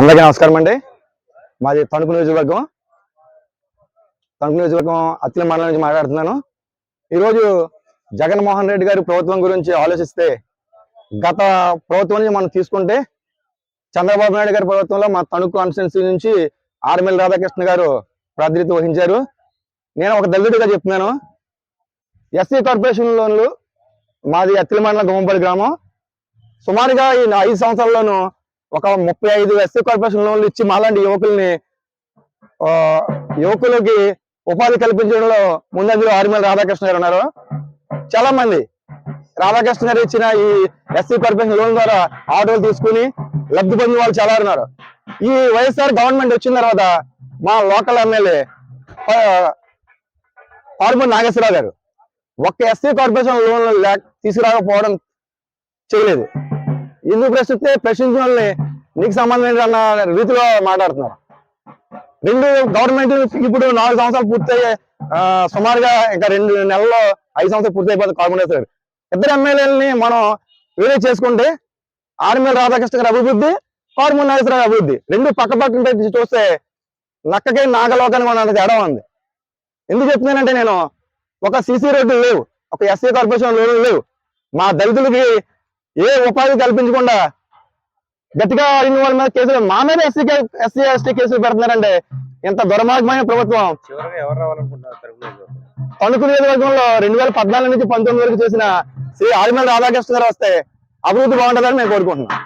అందరికీ నమస్కారం అండి. మాది తణుకు నియోజకవర్గం. తణుకు నియోజకవర్గం అత్తిల మండలం నుంచి మాట్లాడుతున్నాను. ఈరోజు జగన్మోహన్ రెడ్డి గారి ప్రభుత్వం గురించి ఆలోచిస్తే గత ప్రభుత్వం నుంచి మనం తీసుకుంటే చంద్రబాబు నాయుడు గారి ప్రభుత్వంలో మా తణుకు కాన్స్టిట్యున్సీ నుంచి ఆర్మిల్ రాధాకృష్ణ గారు ప్రాతినిధ్యం వహించారు. నేను ఒక దళితుడిగా చెప్తున్నాను. ఎస్సీ కార్పొరేషన్ లోన్లు మాది అత్తిల మండలం గుమ్మంపల్లి గ్రామం. సుమారుగా ఈ ఐదు సంవత్సరాల్లోనూ ఒక ముప్పై ఐదు ఎస్సీ కార్పొరేషన్ లోన్లు ఇచ్చి మాలాంటి యువకుల్ని యువకులకి ఉపాధి కల్పించడంలో ముందంజలో ఆర్మీల రాధాకృష్ణ గారు ఉన్నారు. చాలా మంది రాధాకృష్ణ గారు ఇచ్చిన ఈ ఎస్సీ కార్పొరేషన్ లోన్ ద్వారా ఆటోలు తీసుకుని లబ్ధి పొందిన వాళ్ళు చాలా ఉన్నారు. ఈ వైఎస్ఆర్ గవర్నమెంట్ వచ్చిన తర్వాత మా లోకల్ ఎమ్మెల్యే పార్మూర్ నాగేశ్వరరావు గారు ఒక్క ఎస్సీ కార్పొరేషన్ లోన్ లేక తీసుకురాకపోవడం చేయలేదు. ఎందుకు ప్రశ్నిస్తే ప్రశ్నించిన వాళ్ళని నీకు సంబంధం అన్న రీతిలో మాట్లాడుతున్నారు. రెండు గవర్నమెంట్ ఇప్పుడు నాలుగు సంవత్సరాలు పూర్తయ్యే సుమారుగా ఇంకా రెండు నెలల్లో ఐదు సంవత్సరాలు పూర్తి అయిపోతుంది కార్పొరేట్ గారు ఇద్దరు ఎమ్మెల్యేలని మనం వేరే చేసుకుంటే ఆర్మీ రాధాకృష్ణ గారి అభివృద్ధి కార్మూర్ నాగేశ్వర గారి అభివృద్ధి. రెండు పక్క పక్కన పెట్టి చూస్తే నక్కకి నాగలోకానికి ఉన్నంత తేడా ఉంది. ఎందుకు చెప్తున్నానంటే నేను ఒక సీసీ రోడ్డు లేవు ఒక ఎస్సీ కార్పొరేషన్ లోన్లు లేవు. మా దళితులకి ఏ ఉపాధి కల్పించకుండా గట్టిగా అడిగిన వాళ్ళ మీద కేసులు. మా మీద ఎస్సీ ఎస్సీ ఎస్టీ కేసులు పెడుతున్నారంటే ఇంత దుర్మార్గమైన ప్రభుత్వం? తణుకు నియోజకవర్గంలో రెండు వేల పద్నాలుగు నుంచి పంతొమ్మిది వరకు చేసిన శ్రీ ఆదిమల రాధాకృష్ణ గారు వస్తే అభివృద్ధి బాగుంటుందని మేము కోరుకుంటున్నాం.